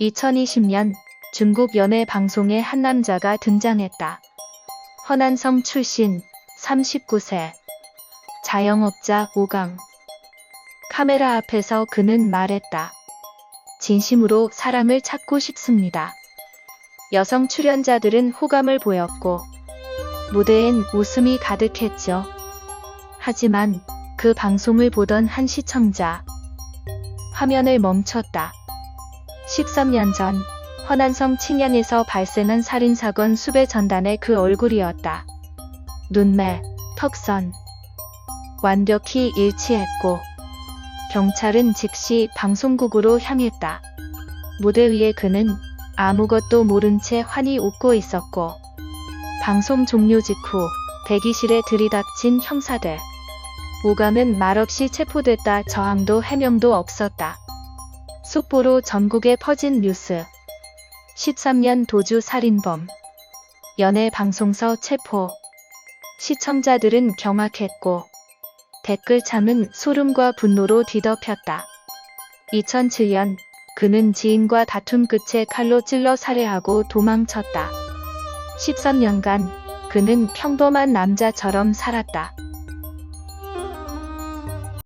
2020년 중국 연예 방송에 한 남자가 등장했다. 허난성 출신 39세 자영업자 오강 카메라 앞에서 그는 말했다. 진심으로 사람을 찾고 싶습니다. 여성 출연자들은 호감을 보였고 무대엔 웃음이 가득했죠. 하지만 그 방송을 보던 한 시청자 화면을 멈췄다. 13년 전 허난성 칭양에서 발생한 살인사건 수배 전단의 그 얼굴이었다. 눈매, 턱선 완벽히 일치했고 경찰은 즉시 방송국으로 향했다. 무대 위에 그는 아무것도 모른 채 환히 웃고 있었고 방송 종료 직후 대기실에 들이닥친 형사들 오감은 말없이 체포됐다 저항도 해명도 없었다. 속보로 전국에 퍼진 뉴스 13년 도주 살인범 연예 방송서 체포 시청자들은 경악했고 댓글창은 소름과 분노로 뒤덮였다. 2007년 그는 지인과 다툼 끝에 칼로 찔러 살해하고 도망쳤다. 13년간 그는 평범한 남자처럼 살았다.